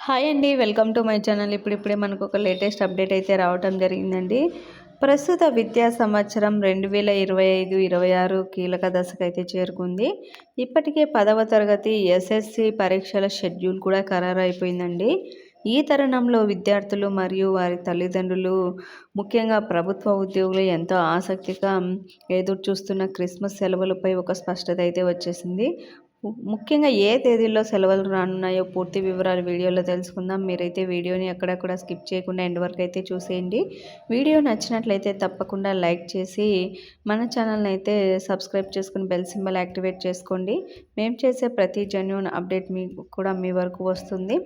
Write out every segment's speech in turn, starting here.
Hi అండి welcome to my channel. ఇప్పుడిప్పుడే మనకు ఒక లేటెస్ట్ అప్డేట్ అయితే రావటం జరిగిందండి. ప్రస్తుత విద్యా సంవత్సరం రెండు వేల ఇరవై ఐదు ఇరవై ఆరు కీలక దశకు అయితే చేరుకుంది. ఇప్పటికే పదవ తరగతి ఎస్ఎస్సి పరీక్షల షెడ్యూల్ కూడా ఖరారు అయిపోయిందండి ఈ తరుణంలో విద్యార్థులు మరియు వారి తల్లిదండ్రులు ముఖ్యంగా ప్రభుత్వ ఉద్యోగులు ఎంతో ఆసక్తిగా ఎదురు చూస్తున్న క్రిస్మస్ సెలవులపై ఒక స్పష్టత అయితే వచ్చేసింది. ముఖ్యంగా ఏ తేదీల్లో సెలవులు రానున్నాయో పూర్తి వివరాలు వీడియోలో తెలుసుకుందాం. మీరైతే వీడియోని ఎక్కడెక్కడ స్కిప్ చేయకుండా ఎండ్ వరకు అయితే చూసేయండి. వీడియో నచ్చినట్లయితే తప్పకుండా లైక్ చేసి మన ఛానల్ని అయితే సబ్స్క్రైబ్ చేసుకుని బెల్ సింబల్ యాక్టివేట్ చేసుకోండి. మేము చేసే ప్రతి జెన్యున్ అప్డేట్ మీకు కూడా మీ వరకు వస్తుంది.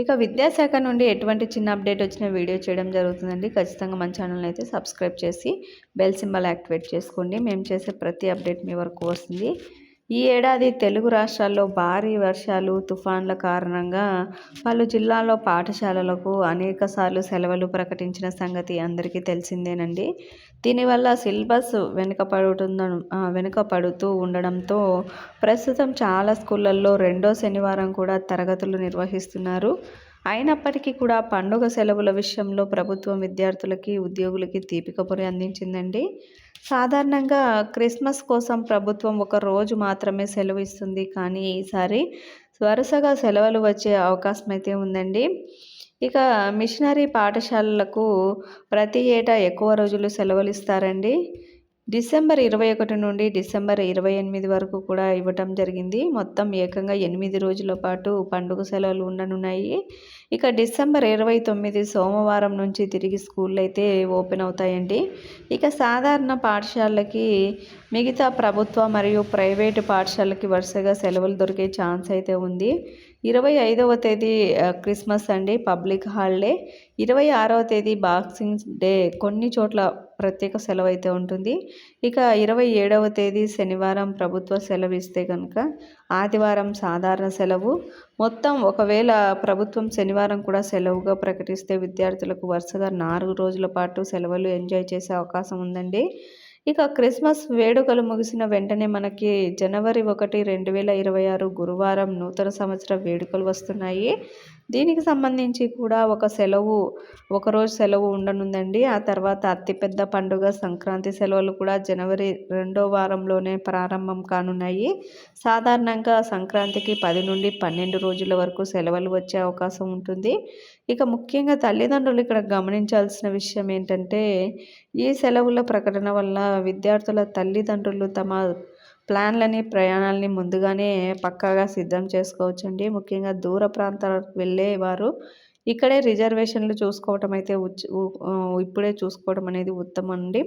ఇక విద్యాశాఖ నుండి ఎటువంటి చిన్న అప్డేట్ వచ్చినా వీడియో చేయడం జరుగుతుందండి. ఖచ్చితంగా మన ఛానల్ని అయితే సబ్స్క్రైబ్ చేసి బెల్ సింబల్ యాక్టివేట్ చేసుకోండి. మేము చేసే ప్రతి అప్డేట్ మీ వరకు వస్తుంది. ఈ ఏడాది తెలుగు రాష్ట్రాల్లో భారీ వర్షాలు తుఫాన్ల కారణంగా పలు జిల్లాల్లో పాఠశాలలకు అనేకసార్లు సెలవులు ప్రకటించిన సంగతి అందరికీ తెలిసిందేనండి. దీనివల్ల సిలబస్ వెనుకపడుతున్న వెనుకపడుతూ ఉండడంతో ప్రస్తుతం చాలా స్కూళ్ళల్లో రెండో శనివారం కూడా తరగతులు నిర్వహిస్తున్నారు. అయినప్పటికీ కూడా పండుగ సెలవుల విషయంలో ప్రభుత్వం విద్యార్థులకి ఉద్యోగులకి తీపికపురి అందించిందండి. సాధారణంగా క్రిస్మస్ కోసం ప్రభుత్వం ఒక రోజు మాత్రమే సెలవు ఇస్తుంది. కానీ ఈసారి వరుసగా సెలవులు వచ్చే అవకాశం అయితే ఉందండి. ఇక మిషనరీ పాఠశాలలకు ప్రతి ఏటా ఎక్కువ రోజులు సెలవులు ఇస్తారండి. డిసెంబర్ ఇరవై ఒకటి నుండి డిసెంబర్ ఇరవై ఎనిమిది వరకు కూడా ఇవ్వటం జరిగింది. మొత్తం ఏకంగా ఎనిమిది రోజుల పాటు పండుగ సెలవులు ఉండనున్నాయి. ఇక డిసెంబర్ ఇరవై తొమ్మిది సోమవారం నుంచి తిరిగి స్కూళ్ళు అయితే ఓపెన్ అవుతాయండి. ఇక సాధారణ పాఠశాలకి మిగతా ప్రభుత్వ మరియు ప్రైవేటు పాఠశాలకి వరుసగా సెలవులు దొరికే ఛాన్స్ అయితే ఉంది. ఇరవై ఐదవ తేదీ క్రిస్మస్ అండి పబ్లిక్ హాలిడే. ఇరవై ఆరవ తేదీ బాక్సింగ్ డే కొన్ని చోట్ల ప్రత్యేక సెలవు అయితే ఉంటుంది. ఇక ఇరవై ఏడవ తేదీ శనివారం ప్రభుత్వ సెలవు ఇస్తే కనుక ఆదివారం సాధారణ సెలవు. మొత్తం ఒకవేళ ప్రభుత్వం శనివారం కూడా సెలవుగా ప్రకటిస్తే విద్యార్థులకు వరుసగా నాలుగు రోజుల పాటు సెలవులు ఎంజాయ్ చేసే అవకాశం ఉందండి. ఇక క్రిస్మస్ వేడుకలు ముగిసిన వెంటనే మనకి జనవరి ఒకటి రెండు వేల ఇరవై ఆరు గురువారం నూతన సంవత్సర వేడుకలు వస్తున్నాయి. దీనికి సంబంధించి కూడా ఒక సెలవు ఒకరోజు సెలవు ఉండనుందండి. ఆ తర్వాత అతిపెద్ద పండుగ సంక్రాంతి సెలవులు కూడా జనవరి రెండో వారంలోనే ప్రారంభం కానున్నాయి. సాధారణంగా సంక్రాంతికి పది నుండి పన్నెండు రోజుల వరకు సెలవులు వచ్చే అవకాశం ఉంటుంది. ఇక ముఖ్యంగా తల్లిదండ్రులు ఇక్కడ గమనించాల్సిన విషయం ఏంటంటే ఈ సెలవుల ప్రకటన వల్ల విద్యార్థుల తల్లిదండ్రులు తమ ప్లాన్లని ప్రయాణాలని ముందుగానే పక్కాగా సిద్ధం చేసుకోవచ్చండి. ముఖ్యంగా దూర ప్రాంతాలకు వెళ్ళేవారు ఇక్కడే రిజర్వేషన్లు చూసుకోవటం అయితే ఇప్పుడే చూసుకోవడం అనేది ఉత్తమం అండి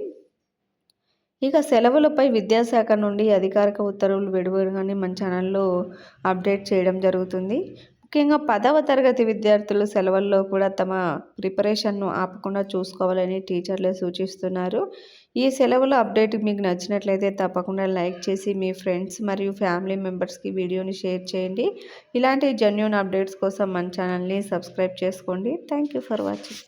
ఇక సెలవులపై విద్యాశాఖ నుండి అధికారిక ఉత్తర్వులు విడువగానే మన ఛానల్లో అప్డేట్ చేయడం జరుగుతుంది. ముఖ్యంగా పదవ తరగతి విద్యార్థులు సెలవుల్లో కూడా తమ ప్రిపరేషన్ను ఆపకుండా చూసుకోవాలని టీచర్లే సూచిస్తున్నారు. ఈ సెలవుల అప్డేట్ మీకు నచ్చినట్లయితే తప్పకుండా లైక్ చేసి మీ ఫ్రెండ్స్ మరియు ఫ్యామిలీ మెంబర్స్కి వీడియోని షేర్ చేయండి. ఇలాంటి జెన్యున్ అప్డేట్స్ కోసం మన ఛానల్ని సబ్స్క్రైబ్ చేసుకోండి. Thank you for watching.